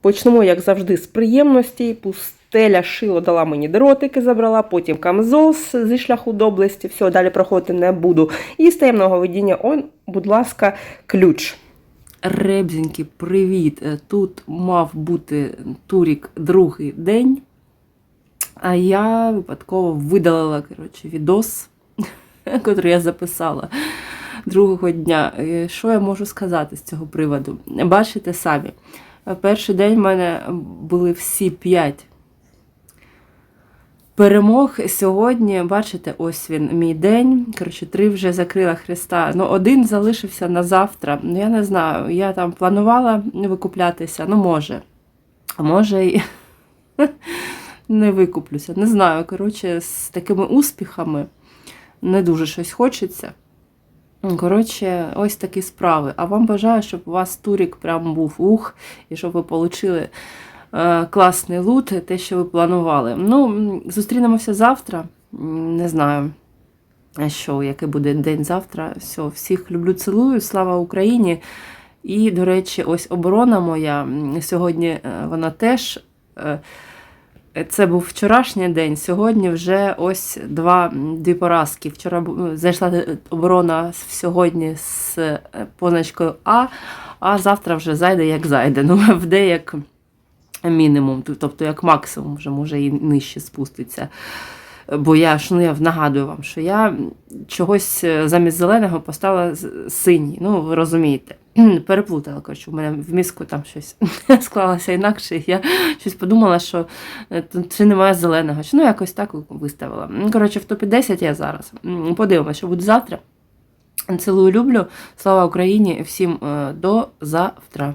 Почнемо, як завжди, з приємності. Пустеля шило дала мені дротики, забрала, потім камзол з- зі шляху доблесті. Все, далі проходити не буду. І з таємного видіння, он, будь ласка, ключ. Ребзіньки, привіт! Е, Тут мав бути турік другий день, а я випадково видалила коротше, відос, який я записала другого дня. Е, Що я можу сказати з цього приводу? Бачите самі, перший день в мене були всі п'ять перемог. Сьогодні, бачите, ось він мій день. Коротше, три вже закрила Христа. Ну, один залишився на завтра. Ну, я не знаю. Я там планувала викуплятися, ну може. А може і не викуплюся. Не знаю. Коротше, з такими успіхами не дуже щось хочеться. Коротше, ось такі справи. А вам бажаю, щоб у вас турік прям був ух, і щоб ви отримали е, класний лут, те, що ви планували. Ну, зустрінемося завтра. Не знаю, що, який буде день завтра. Все, всіх люблю, цілую. Слава Україні! І, до речі, ось оборона моя. Сьогодні е, вона теж. Е, Це був вчорашній день. Сьогодні вже ось два дві поразки. Вчора зайшла е, оборона сьогодні з е, позначкою А, а завтра вже зайде як зайде. Ну, в де як мінімум, тобто як максимум, вже може і нижче спуститься. Бо я ж ну я нагадую вам, що я чогось е, замість зеленого поставила синій. Ну, ви розумієте. Переплутала, коротше, у мене в мізку там щось склалося інакше. Я щось подумала, що це немає зеленого. Ну якось так виставила. Ну, Коротше, в топі 10 я зараз. Подивимося, що буде завтра. Цілую люблю. Слава Україні! Всім е, до завтра.